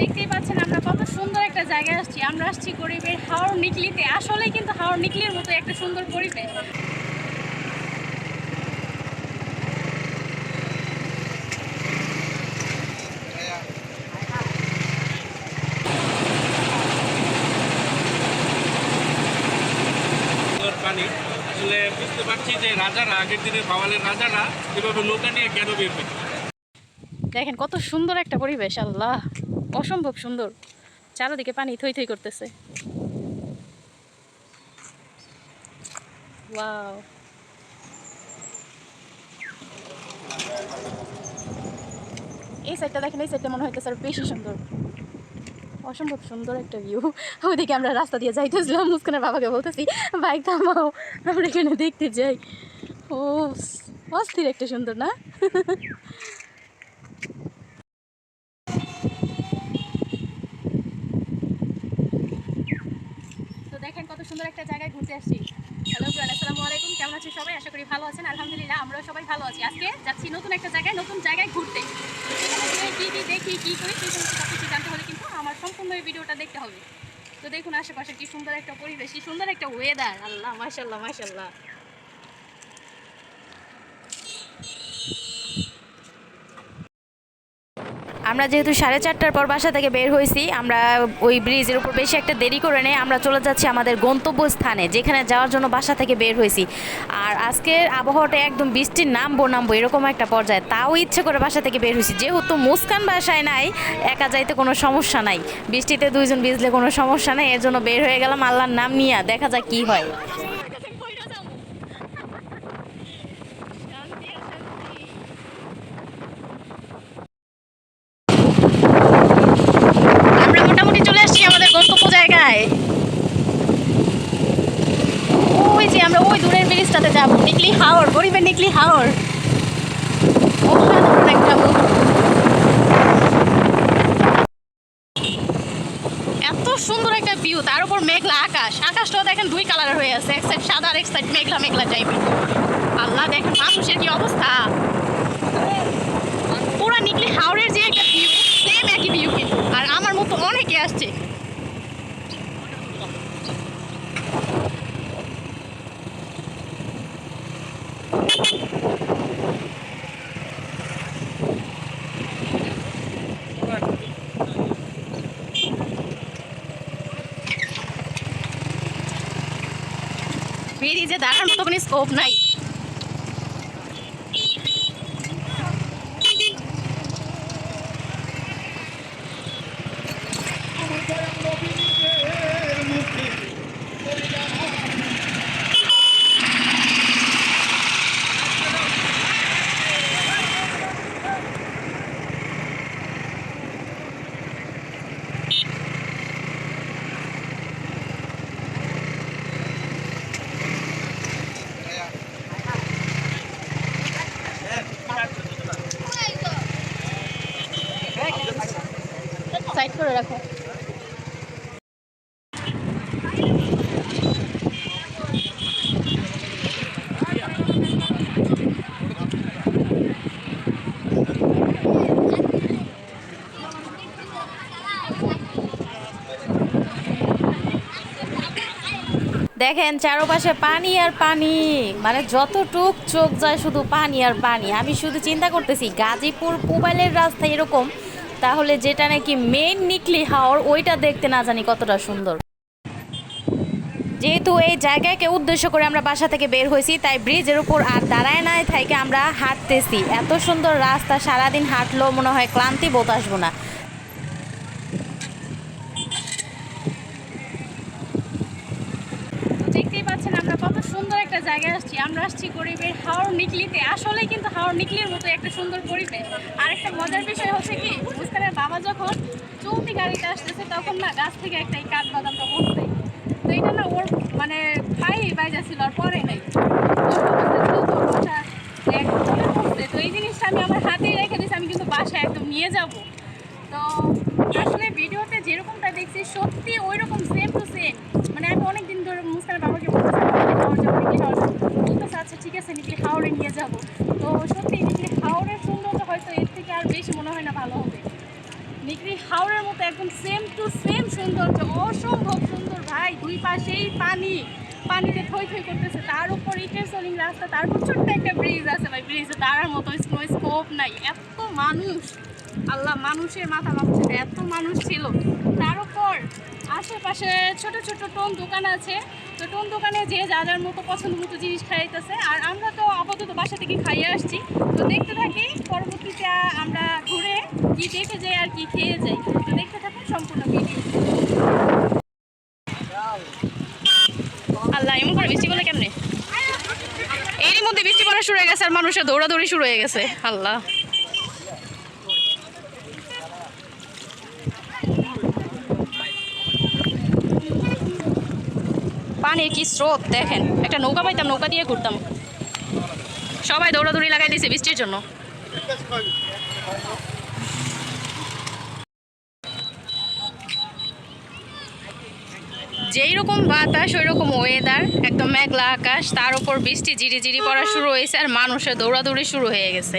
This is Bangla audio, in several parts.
দেখতেই পাচ্ছেন আমরা কত সুন্দর একটা জায়গায় আসছি। আমরা আসছি গরিবের হাওড় নিকলিতে। আসলে কিন্তু হাওড় নিকলির মতো একটা সুন্দর পরিবেশ। সুন্দর পানি। আসলে বুঝতে পারছি যে রাজারা আগের দিনের বাওয়ালের রাজারা এভাবে নৌকা নিয়ে কেন বের দেখেন কত সুন্দর একটা পরিবেশ আল্লাহ। অসম্ভব সুন্দর। চারোদিকে পানি থই থই করতেছে। এই সাইডটা দেখেন, এই সাইডটা মনে হইতেছে আরও বেশি সুন্দর। অসম্ভব সুন্দর একটা ভিউ ওইদিকে আমরা রাস্তা দিয়ে যাইতেছিলাম, মুস্কানের বাবাকে বলতেছি বাইক থামাও, আমরা এখানে দেখতে যাই। ও, অস্থির একটা সুন্দর, না তো দেখেন কত সুন্দর একটা জায়গায় ঘুরতে আসছি। হ্যালো ফ্রেন্ড আসসালামু আলাইকুম। কেমন আছে সবাই? আশা করি ভালো আছেন। আলহামদুলিল্লাহ, আমরাও সবাই ভালো আছি। আজকে যাচ্ছি নতুন একটা জায়গায়, নতুন জায়গায় ঘুরতে। কী কী দেখি, কী করি, সেই সমস্ত সব কিছু জানতে হলে কিন্তু আমার সম্পূর্ণ এই ভিডিওটা দেখতে হবে। তো দেখুন, আশেপাশে কি সুন্দর একটা পরিবেশ, কি সুন্দর একটা ওয়েদার আল্লাহ মাশাল্লাহ মাশাল্লাহ আমরা যেহেতু সাড়ে চারটার পর বাসা থেকে বের হয়েছি, আমরা ওই ব্রিজের উপর বেশি একটা দেরি করে নেই, আমরা চলে যাচ্ছি আমাদের গন্তব্য স্থানে যেখানে যাওয়ার জন্য বাসা থেকে বের হয়েছি। আর আজকের আবহাওয়াটা একদম বৃষ্টির নামবো নামবো এরকম একটা পর্যায়ে, তাও ইচ্ছে করে বাসা থেকে বের হয়েছি। যেহেতু মুস্কান বাসায় নাই, একা যাইতে কোনো সমস্যা নাই। বৃষ্টিতে দুইজন ভিজলে কোনো সমস্যা নেই, এর জন্য বের হয়ে গেলাম, আল্লাহর নাম নিয়ে, দেখা যাক কি হয় আমরা মোটামুটি চলে আসছি আমাদের গন্তব্য জায়গায় ওই যে আমরা ওই দূরের ব্রিজটাতে যাব নিকলি গরিবের হাওড়। এত সুন্দর একটা ভিউ তার উপর মেঘলা আকাশ। আকাশটাও দেখেন দুই কালার হয়ে আছে, এক সাইড সাদা আর এক সাইড মেঘলা মেঘলা টাইপের আল্লাহ দেখেন মানুষের কি অবস্থা। পুরা নিকলি হাওড়ের যে একটা ভিউ সেম একই ভিউ কিন্তু। আর আমার মতো অনেকে আসছে। দাঁড়ার মতো কোনো স্কোপ নাই সাইড করে রাখো দেখেন, চারপাশে পানি আর পানি। মানে যতটুক চোখ যায় শুধু পানি আর পানি। আমি শুধু চিন্তা করতেছি, গাজীপুর মোবাইলের রাস্তা এরকম, তাহলে যেটা নাকি মেন নিকলি হাওর, ওইটা দেখতে না জানি কতটা সুন্দর। যেহেতু এই জায়গাকে উদ্দেশ্য করে আমরা বাসা থেকে বের হয়েছি, তাই ব্রিজের উপর আর দাঁড়ায় নাই থেকে আমরা হাঁটতেছি। এত সুন্দর রাস্তা, সারাদিন হাঁটলেও মনে হয় ক্লান্তি বোধ আসব না তো দেখতেই পাচ্ছেন আমরা কত সুন্দর একটা জায়গায় আসছি, আমরা আসছি গরিবের হাওড় নিকলিতে। আসলে কিন্তু হাওড় নিকলির মতো একটা সুন্দর পরিবেশ। আর একটা মজার বিষয় হচ্ছে কি মুস্কানের বাবা যখন চলতি গাড়িতে আসতেছে, তখন না গাছ থেকে একটা এই কাঠ বাদামটা পড়ছে তো এটা না ওর মানে ভাই বাইজা ছিল আর পরে নাই। তো এই জিনিসটা আমি আমার হাতেই রেখে দিয়েছি, আমি কিন্তু বাসায় একদম নিয়ে যাব। তো আসলে ভিডিওতে যেরকমটা দেখছি, সত্যি ওই রকম সেম টু সেম মানে আমি অনেক দিন ধরে মুস্কানের বাবাকে বলতেছি "আমাকে খাওয়ার যাব, নিকলি খাওয়ার যাব।" বলতেছে আচ্ছা ঠিক আছে নিকলি হাওড়ে নিয়ে যাব। তো সত্যি নিকলি হাওড়ের সৌন্দর্য হয়তো এর থেকে আর বেশি মনে হয় না ভালো হবে। নিকলি হাওড়ের মতো একদম সেম টু সেম সৌন্দর্য, অসম্ভব সুন্দর। ভাই, দুই পাশেই পানি। পানিতে থই থই করতেছে। তার উপর ইটের সোলিং রাস্তা তার উপর ছোট্ট একটা ব্রিজ আছে ভাই। ব্রিজে দাঁড়ার মতো কোনো স্কোপ নাই। এত মানুষ। আল্লাহ, মানুষের মাথা মানুষের, এত মানুষ ছিল। তার উপর আশেপাশে ছোট ছোট টোন দোকান আছে। তো টোন দোকানে যে যা যার মতো পছন্দ মতো জিনিস খাইতেছে। আর আমরা তো আপাতত বাসা থেকে খাইয়ে আসছি। তো দেখতে থাকি, পরবর্তীতে আমরা ঘুরে কি দেখে যাই আর কি খেয়ে যাই। তো দেখতে থাকুন সম্পূর্ণ আল্লাহ এমন করে বৃষ্টি করলে কেমনে? এরই মধ্যে বৃষ্টি পড়া শুরু হয়ে গেছে আর মানুষের দৌড়াদৌড়ি শুরু হয়ে গেছে। আল্লাহ। পানির কি স্রোত, দেখেন। একটা নৌকা পাইতাম, নৌকা দিয়ে ঘুরতাম। সবাই দৌড়াদৌড়ি লাগাই দিয়েছে বৃষ্টির জন্য। যেই রকম বাতাস, ওই রকম ওয়েদার একদম মেঘলা আকাশ, তার উপর বৃষ্টি জিরি জিরি পড়া শুরু হয়েছে আর মানুষের দৌড়াদৌড়ি শুরু হয়ে গেছে।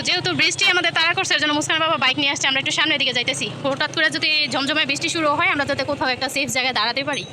তো যেহেতু বৃষ্টি আমাদের তাড়া করছে জন্য মুস্কান বাবা বাইক নিয়ে আসছে, আমরা একটু সামনের দিকে যাইতেছি। হঠাৎ করে যদি ঝমঝমায় বৃষ্টি শুরু হয়, আমরা যাতে কোথাও একটা সেফ জায়গায় দাঁড়াতে পারি।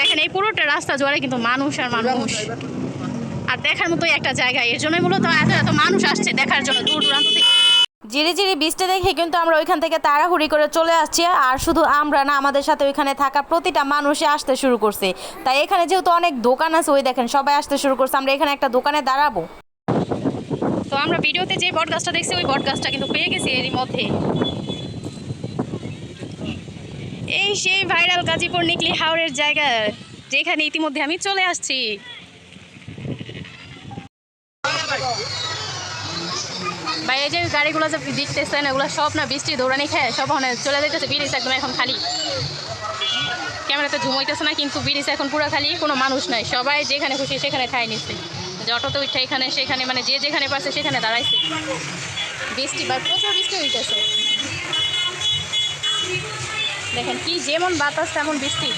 দেখেন, এই পুরোটা রাস্তা জোয়ারে কিন্তু মানুষ আর মানুষ। আর দেখার মতোই একটা জায়গা। এর জন্যই মূলত এত এত মানুষ আসছে দেখার জন্য দূর দূরান্ত থেকে। জিরি জিরি বৃষ্টি দেখে কিন্তু আমরা ওইখান থেকে তাড়াহুড়ি করে চলে আসছি। আর শুধু আমরা না, আমাদের সাথে ওইখানে থাকা প্রতিটা মানুষই আসতে শুরু করছে। তাই এখানে যেহেতু অনেক দোকান আছে, ওই দেখেন সবাই আসতে শুরু করছে। আমরা এখানে একটা দোকানে দাঁড়াবো। তো আমরা ভিডিওতে যে বট গাছটা দেখছি, ওই বট গাছটা কিন্তু পেয়ে গেছি এরই মধ্যে। এই সেই ভাইরাল গাজীপুর নিকলি হাওড়ের জায়গা, যেখানে ইতিমধ্যে আমি চলে আসছি। ভাই এই যে গাড়িগুলো যে দেখতেছেন এগুলো সব না বৃষ্টি, দৌড়ানি খেয়ে সব ওখানে চলে যেতেছে, ব্রিজ একদম এখন খালি। ক্যামেরাতে ঝুমাইতেছে না, কিন্তু ব্রিজ এখন পুরো খালি, কোনো মানুষ নাই। সবাই যেখানে খুশি সেখানে ঠাই নিচ্ছে। যে অটোতে উঠে এখানে, সেখানে মানে যে যেখানে পাচ্ছে সেখানে দাঁড়াইছে। বৃষ্টি বা প্রচুর বৃষ্টি হইতেছে। দেখেন কি যেমন বাতাস, তেমন বৃষ্টি।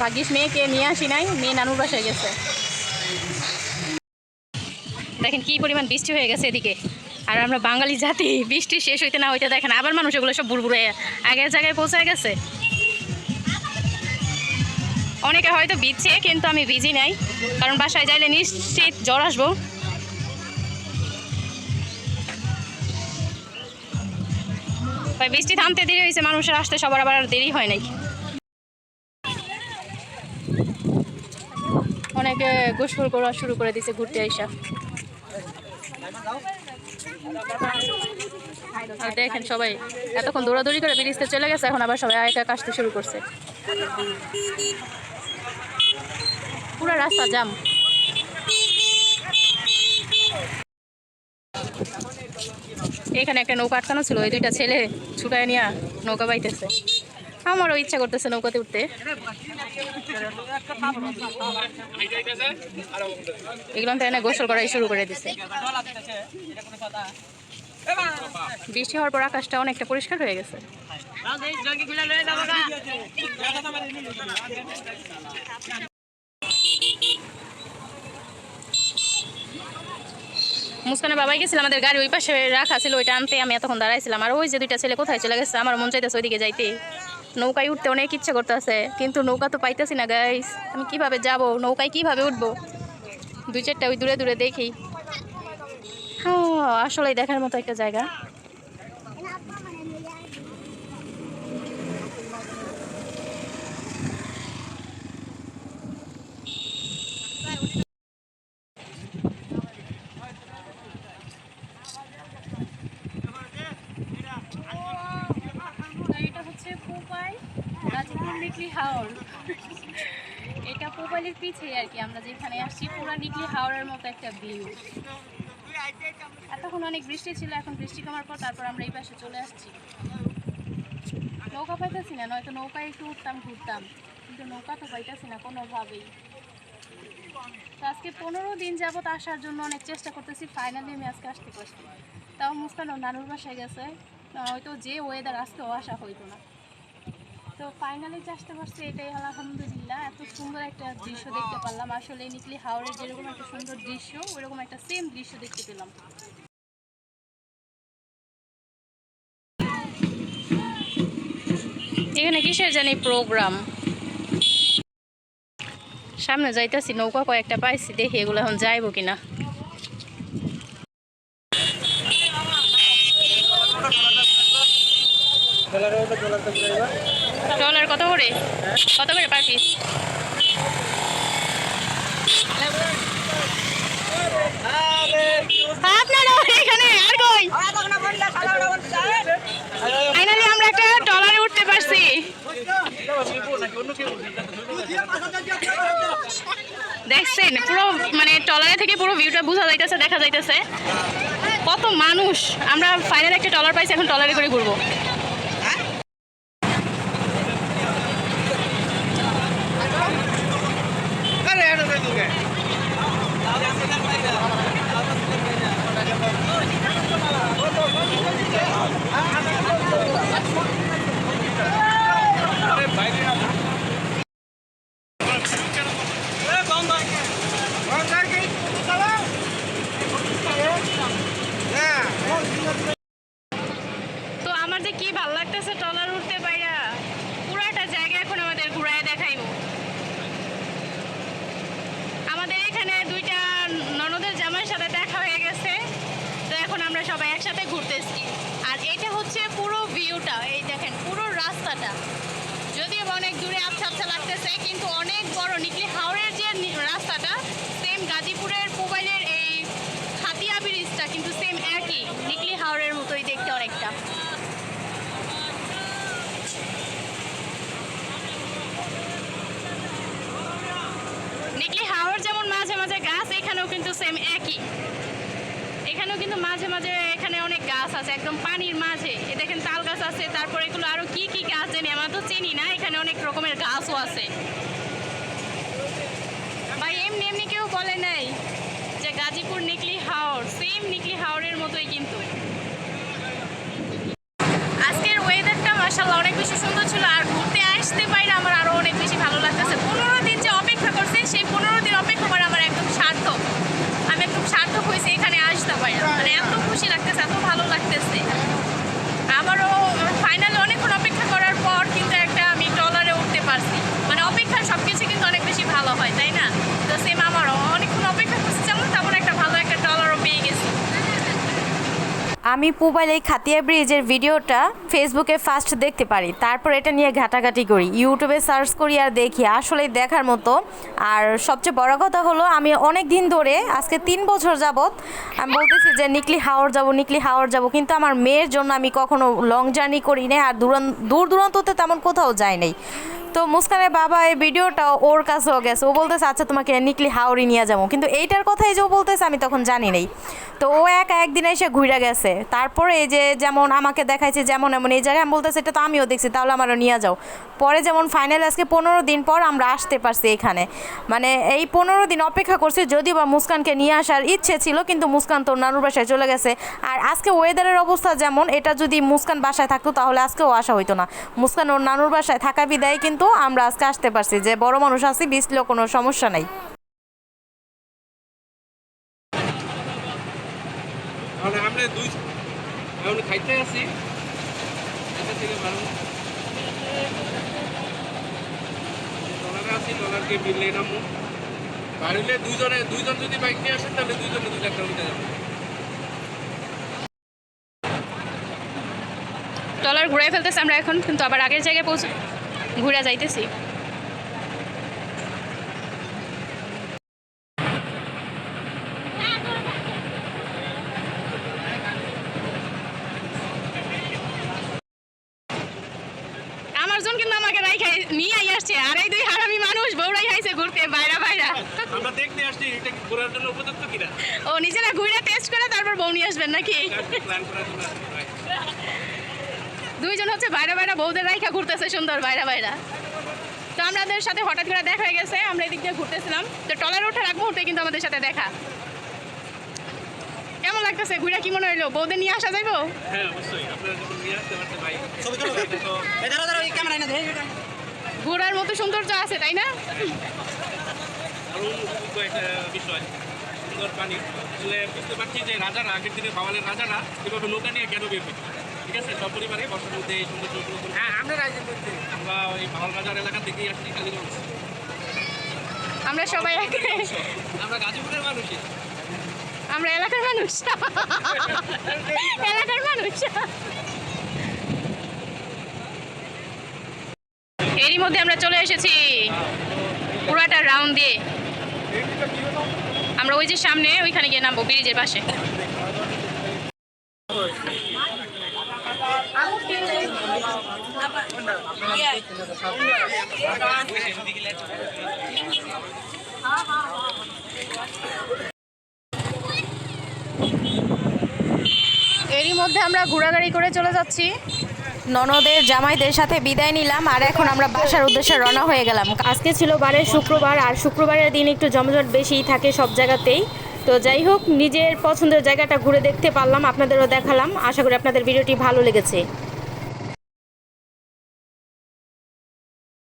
ভাগ্যিস মেয়েকে নিয়ে আসি নাই, মেয়ে নানুর বাসায় গেছে। দেখেন কি পরিমাণ বৃষ্টি হয়ে গেছে এদিকে? আর আমরা বাঙালি জাতি, বৃষ্টি শেষ হইতে না হইতে দেখেন আবার মানুষ এগুলো সব বুড়বুড়ে আগের জায়গায় পৌঁছে গেছে। অনেকে হয়তো ভিজছে, কিন্তু আমি ভিজি নাই, কারণ বাসায় যাইলে নিশ্চিত জ্বর আসব। বৃষ্টি থামতে দেরি হয়েছে, মানুষের আসতে সবার আবার দেরি হয় নাই। অনেকে গোসল করা শুরু করে দিছে ঘুরতে আইসা। দেখেন সবাই, এতক্ষণ দৌড়াদৌড়ি করে ব্রিজতে চলে গেছে, এখন আবার সবাই একা কাশতে শুরু করছে। পুরো রাস্তা জাম। এখানে একটা নৌকা আটকানো ছিল, ওই দুইটা ছেলে ছুটায় নিয়ে নৌকা বাইতেছে। আমারও ইচ্ছা করতেছে নৌকাতে উঠতে। এগুলো তো এনে গোসল করাই শুরু করে দিছে। বৃষ্টি হওয়ার পর আকাশটা অনেকটা পরিষ্কার হয়ে গেছে। মুস্কানের বাবাই গেছিল, আমাদের গাড়ি ওই পাশে রাখা ছিল, ওইটা আনতে আমি এতক্ষণ দাঁড়াইছিলাম। আর ওই যে দুইটা ছেলে কোথায় চলে গেছে, আমার মন চাইতেছে ওইদিকে যাইতে। নৌকায় উঠতে অনেক ইচ্ছা করতেছে, কিন্তু নৌকা তো পাইতেছি না গাইস আমি কীভাবে যাব? নৌকায় কীভাবে উঠব? দুই চারটা ওই দূরে দূরে দেখি। হ্যাঁ আসলে দেখার মতো একটা জায়গা এটা হচ্ছে পোপাই গাজীপুর নিকলি হাওড় এটা পোপাইলের পিছে আর কি আমরা যেখানে আসছি, পুরো নিকলি হাওড়ের মতো একটা ভিউ এতক্ষণ অনেক বৃষ্টি ছিল, এখন বৃষ্টি কমার পর তারপর আমরা এই পাশে চলে আসছি। নৌকা পাইতেছি না, নয়তো নৌকায় একটু উঠতাম, ঘুরতাম। কিন্তু নৌকা তো পাইতেছি না কোনোভাবেই। তো আজকে পনেরো দিন যাবত আসার জন্য অনেক চেষ্টা করতেছি ফাইনালি আমি আজকে আসতে পারছি। তাও মুস্কান ওর নানুর বাসায় গেছে হয়তো যে ওয়েদার আজকেও আসা হইতো না। তো ফাইনালি আসতে পারছি এটাই হলো আলহামদুলিল্লাহ। এত সুন্দর একটা দৃশ্য দেখতে পারলাম। আসলে নিকলি হাওড়ের যেরকম একটা সুন্দর দৃশ্য ওইরকম একটা সেম দৃশ্য দেখতে পেলাম। এখানে কিসের জানি প্রোগ্রাম সামনে যাইতাছি, নৌকা কয়েকটা পাইছি, দেখি এগুলো এখন যাইবো কিনা। ডলার কত করে? কত করে পার পিস ফাইনালি আমরা একটা উঠতে পারছি। দেখছেন, পুরো মানে টলারে থেকে পুরো ভিউটা বোঝা যাইতেছে, দেখা যাইতেছে। কত মানুষ। আমরা ফাইনাল একটা টলার পাইছি, এখন টলারে করে ঘুরবো তো আমার যে কি ভালো লাগতেছে টলার উঠতে পাইরা পুরাটা জায়গা এখন আমাদের ঘুরায় দেখাইবো আমাদের এখানে দুইটা ননদের জামাইয়ের সাথে দেখা হয়ে গেছে তো এখন আমরা সবাই একসাথে ঘুরতেছি আর এটা হচ্ছে পুরো ভিউটা এই দেখেন পুরো রাস্তাটা। যদিও অনেক দূরে আবছা আবছা লাগতেছে, কিন্তু অনেক বড় নিকলি হাওড়ের যে রাস্তাটা সেম গাজীপুরের মোবাইলের এই হাতিয়া ব্রিজটা কিন্তু সেম একই নিকলি হাওড়ের মতোই দেখতে অনেকটা। নিকলি হাওড় যেমন মাঝে মাঝে গাছ, এখানেও কিন্তু সেম একই। এখানেও কিন্তু মাঝে মাঝে এখানে অনেক গাছ আছে, একদম পানির মাঝে। এ দেখেন তাল গাছ আছে, তারপরে এগুলো আরও কি কি গাছ জানি আমরা তো চিনি না এখানে অনেক রকমের গাছও আছে ভাই এমনি এমনি কেউ বলে নাই যে গাজীপুর নিকলি হাওড় সেম নিকলি হাওড়ের মতোই কিন্তু। আজকের ওয়েদারটা মাসাল্লাহ অনেক বেশি সুন্দর ছিল, আর ঘুরতে আসতে পারি আমার, আরও অনেক বেশি ভালো লাগতেছে। পনেরো দিন যে অপেক্ষা করছি, সেই পনেরো দিন অপেক্ষা করা আমার একদম সার্থক। আমি একদম সার্থক হয়েছে এখানে আসতে পারি। মানে এত খুশি লাগতেছে, এত ভালো লাগতেছে আমারও ফাইনালে অনেকক্ষণ অপেক্ষা করার পর কিন্তু একটা আমি টলারে উঠতে পারছি মানে অপেক্ষার সব কিছু কিন্তু অনেক বেশি ভালো হয় তাই না তো সেম আমারও অনেকক্ষণ অপেক্ষা করছি যেমন তেমন একটা ভালো একটা টলারও পেয়ে গেছি আমি মোবাইলে খাতিয়া ব্রিজের ভিডিওটা ফেসবুকে ফার্স্ট দেখতে পারি। তারপর এটা নিয়ে ঘাটাঘাটি করি। ইউটিউবে সার্চ করি আর দেখি। আসলে দেখার মতো। আর সবচেয়ে বড় কথা হলো, আমি অনেক দিন ধরে, আজকে তিন বছর যাবৎ, আমি বলতেছি যে নিকলি হাওড় যাব, নিকলি হাওড় যাব। কিন্তু আমার মেয়ের জন্য আমি কখনো লং জার্নি করি নাই। আর দূর দূর দূরান্ততে তেমন কোথাও যাই নাই। তো মুস্কানের বাবা এই ভিডিওটা ওর কাছেও গেছে। ও বলতেছে আচ্ছা তোমাকে নিকলি হাওড়ি নিয়ে যাব। কিন্তু এইটার কথাই যে ও বলতেছে, আমি তখন জানি নাই। তো ও একা একদিন এসে ঘুরে গেছে। তারপরে এই যে যেমন আমাকে দেখাইছে, যেমন এমন এই জায়গায়, আমি বলতেছে, এটা তো আমিও দেখছি, তাহলে আমারও নিয়ে যাও। পরে যেমন ফাইনাল আজকে পনেরো দিন পর আমরা আসতে পারছি এখানে। মানে এই পনেরো দিন অপেক্ষা করছি, যদিও বা মুস্কানকে নিয়ে আসার ইচ্ছে ছিল, কিন্তু মুস্কান তো নানুর বাসায় চলে গেছে। আর আজকে ওয়েদারের অবস্থা যেমন, এটা যদি মুস্কান বাসায় থাকতো, তাহলে আজকেও আসা হইতো না। মুস্কান ওর নানুর বাসায় থাকা বিদায়, কিন্তু আমরা আজকে আসতে পারছি। যে বড় মানুষ আছি বিসলেও কোনো সমস্যা নাই। আমরা দুই খাইতে আছি। এটা থেকে ভালো। ডলারে আছি ডলারকে বিললে নামো বাড়িলে দুইজনে দুইজন যদি বাইক নিয়ে আসেন তাহলে দুইজনে দুই লাখ টাকা দিতে যাব। টলার ঘুরাই ফেলতেছি আমরা এখন কিন্তু আবার আগের জায়গায় পৌঁছে ঘুরে যাইতেছি। আমার জন কিন্তু আমাকে রাইখাই নিয়ে আই আসছে আর এই দুই হারামি মানুষ বউরাই খাইছে ঘুরতে বাইরা বাইরা। আমরা দেখতে আসছি এটা ঘোরার জন্য উপযুক্ত কিনা? ও নিজেরা ঘুরে টেস্ট করে তারপর বউ নিয়ে আসবেন নাকি? প্ল্যান করার জন্য. দুইজন হচ্ছে বাইরে বাইরে বউদের রাইখা ঘুরতেছে সুন্দর বাইরে বাইরে তো আমাদের সাথে হঠাৎ করে দেখা হয়ে গেছে আমরা এদিক দিয়ে ঘুরতেছিলাম। তো টলার ওঠার আগ মুহূর্তে কিন্তু আমাদের সাথে দেখা। কেমন লাগতেছে? ঘুরে কি মনে হইল? বৌদের নিয়ে আসা যাইবো? হ্যাঁ ঘোরার মতো সৌন্দর্য আছে তাই না? আরও উপভোগ্য একটা বিষয়। সুন্দর পানি বুঝতে পারছি যে রাজারা আগের দিনে বাওয়ালের রাজারা এভাবে নৌকা নিয়ে কেন বের ঠিক আছে সব বর্ষার মধ্যে এই সৌন্দর্য উপলব্ধ হ্যাঁ আমরা রাইজের আমরা ওই বাওয়াল এলাকা থেকেই আসছি কালীগঞ্জ। আমরা সবাই আমরা গাজীপুরের মানুষই। আমরা এলাকার মানুষ। এলাকার মানুষ। এরই মধ্যে আমরা চলে এসেছি পুরাটা রাউন্ড দিয়ে। আমরা ওই যে সামনে ওইখানে গিয়ে নামবো ব্রিজের পাশে। এরই মধ্যে আমরা ঘোরাগাড়ি করে চলে যাচ্ছি। ননদের জামাইদের সাথে বিদায় নিলাম, আর এখন আমরা বাসার উদ্দেশ্যে রওনা হয়ে গেলাম। আজকে ছিল বারের শুক্রবার, আর শুক্রবারের দিন একটু জমজট বেশিই থাকে সব জায়গাতেই। তো যাই হোক, নিজের পছন্দের জায়গাটা ঘুরে দেখতে পারলাম, আপনাদেরও দেখালাম। আশা করি আপনাদের ভিডিওটি ভালো লেগেছে।